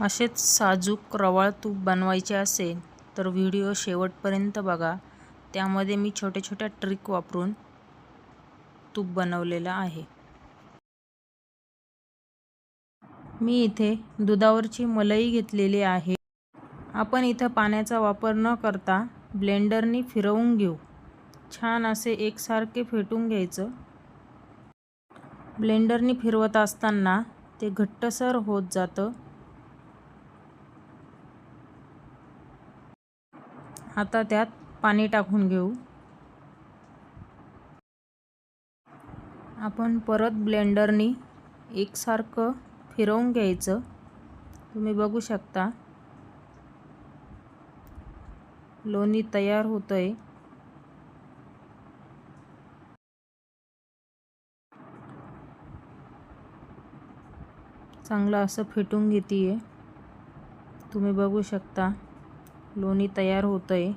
असेच साजूक रवाळ तूप बनवायचे असेल तर व्हिडिओ शेवटपर्यंत बघा. त्यामध्ये मी छोट्या छोट्या ट्रिक वापरून तूप बनवलेलं आहे. मी इथे दुधावरची मलई घेतलेली आहे. आपण इथं पाण्याचा वापर न करता ब्लेंडरनी फिरवून घेऊ. छान असे एकसारखे फेटून घ्यायचं. ब्लेंडरनी फिरवत असताना ते घट्टसर होत जातं. आता त्यात पाणी टाकून घेऊ. आपण परत ब्लेंडरनी एकसारखं फिरवून घ्यायचं. तुम्ही बघू शकता. लोणी तयार होतंय. चांगलं असं फेटून घेते तुम्ही बघू शकता. लोणी तयार होतंय.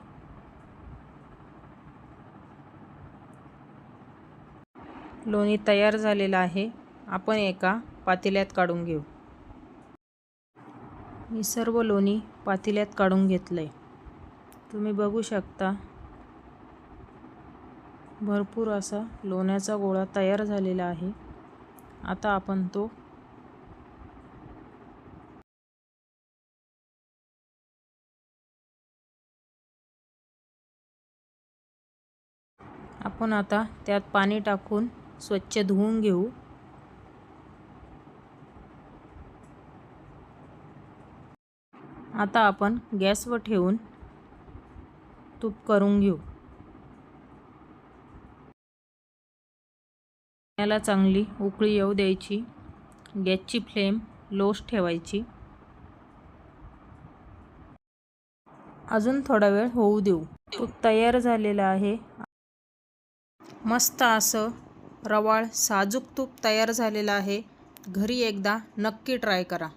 लोणी तयार झालेलं आहे. आपण एका पातेल्यात काढून घेऊ. मी सर्व लोणी पातेल्यात काढून घेतलंय. तुम्ही बघू शकता भरपूर असा लोण्याचा गोळा तयार झालेला आहे. आता आपण तो आपण आता त्यात पाणी टाकून स्वच्छ धुवून घेऊ. आता आपण गॅसवर ठेवून तूप करून घेऊ. याला चांगली उकळी येऊ द्यायची. गॅसची फ्लेम लोस ठेवायची. अजून थोडा वेळ होऊ देऊ. तूप तयार झालेला आहे. मस्त असं रवाळ साजूक तूप तयार झालेलं आहे. घरी एकदा नक्की ट्राय करा.